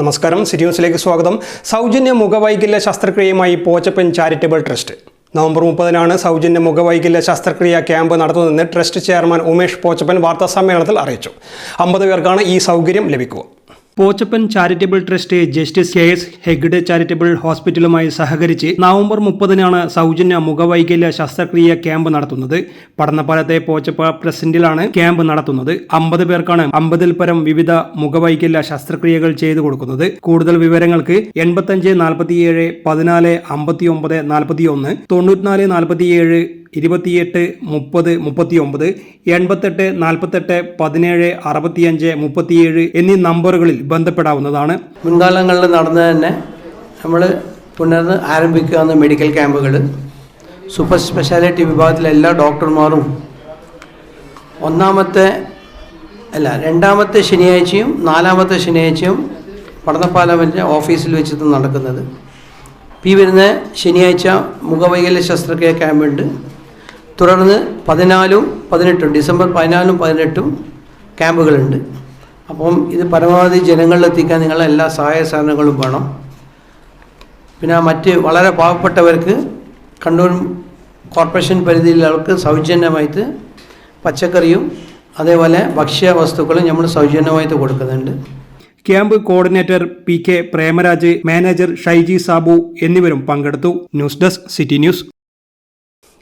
നമസ്കാരം. സിറ്റി ന്യൂസിലേക്ക് സ്വാഗതം. സൗജന്യ മുഖവൈകല്യ ശസ്ത്രക്രിയയുമായി പോച്ചപ്പൻ ചാരിറ്റബിൾ ട്രസ്റ്റ്. നവംബർ മുപ്പതിനാണ് സൗജന്യ മുഖവൈകല്യ ശസ്ത്രക്രിയ ക്യാമ്പ് നടത്തുന്നതെന്ന് ട്രസ്റ്റ് ചെയർമാൻ ഉമേഷ് പോച്ചപ്പൻ വാർത്താസമ്മേളനത്തിൽ അറിയിച്ചു. അമ്പത് പേർക്കാണ് ഈ സൗകര്യം ലഭിക്കുക. Pochappan charitable trust justice K S Hegde charitable ഹോസ്പിറ്റലുമായി സഹകരിച്ച് നവംബർ മുപ്പതിനാണ് സൗജന്യ മുഖവൈകല്യ ശസ്ത്രക്രിയ ക്യാമ്പ് നടത്തുന്നത്. പടന്നപ്പാലത്തെ പോച്ചപ്പ പ്രസിഡന്റിലാണ് ക്യാമ്പ് നടത്തുന്നത്. അമ്പത് പേർക്കാണ് അമ്പതിൽ പരം വിവിധ മുഖവൈകല്യ ശസ്ത്രക്രിയകൾ ചെയ്തു കൊടുക്കുന്നത്. കൂടുതൽ വിവരങ്ങൾക്ക് എൺപത്തഞ്ച് നാൽപ്പത്തിയേഴ് പതിനാല് അമ്പത്തി ഒമ്പത് നാൽപ്പത്തി ഒന്ന് തൊണ്ണൂറ്റിനാല് നാൽപ്പത്തിയേഴ് ഇരുപത്തിയെട്ട് മുപ്പത് മുപ്പത്തിയൊമ്പത് എൺപത്തെട്ട് നാൽപ്പത്തെട്ട് പതിനേഴ് അറുപത്തിയഞ്ച് മുപ്പത്തിയേഴ് എന്നീ നമ്പറുകളിൽ ബന്ധപ്പെടാവുന്നതാണ്. മുൻകാലങ്ങളിൽ നടന്നു തന്നെ നമ്മൾ പുനർന്ന് ആരംഭിക്കാവുന്ന മെഡിക്കൽ ക്യാമ്പുകൾ സൂപ്പർ സ്പെഷ്യാലിറ്റി വിഭാഗത്തിലെ എല്ലാ ഡോക്ടർമാരും ഒന്നാമത്തെ അല്ല രണ്ടാമത്തെ ശനിയാഴ്ചയും നാലാമത്തെ ശനിയാഴ്ചയും പഠനപ്പാലമിന്റെ ഓഫീസിൽ വെച്ചിട്ട് നടക്കുന്നത്. ഈ വരുന്ന ശനിയാഴ്ച മുഖവൈകല്യ ശസ്ത്രക്രിയ ക്യാമ്പുണ്ട് തുടർന്ന് പതിനാലും പതിനെട്ടും ഡിസംബർ പതിനാലും പതിനെട്ടും ക്യാമ്പുകളുണ്ട്. അപ്പം ഇത് പരമാവധി ജനങ്ങളിലെത്തിക്കാൻ നിങ്ങളെ എല്ലാ സഹായ സഹകരണങ്ങളും വേണം. പിന്നെ മറ്റ് വളരെ പാവപ്പെട്ടവർക്ക് കണ്ണൂർ കോർപ്പറേഷൻ പരിധിയിലുള്ളവർക്ക് സൗജന്യമായിട്ട് പച്ചക്കറിയും അതേപോലെ ഭക്ഷ്യ വസ്തുക്കളും നമ്മൾ സൗജന്യമായിട്ട് കൊടുക്കുന്നുണ്ട്. Camp coordinator P K Premaraj manager Shyji Sabu എന്നിവരും പങ്കെടുത്തു. News desk city news.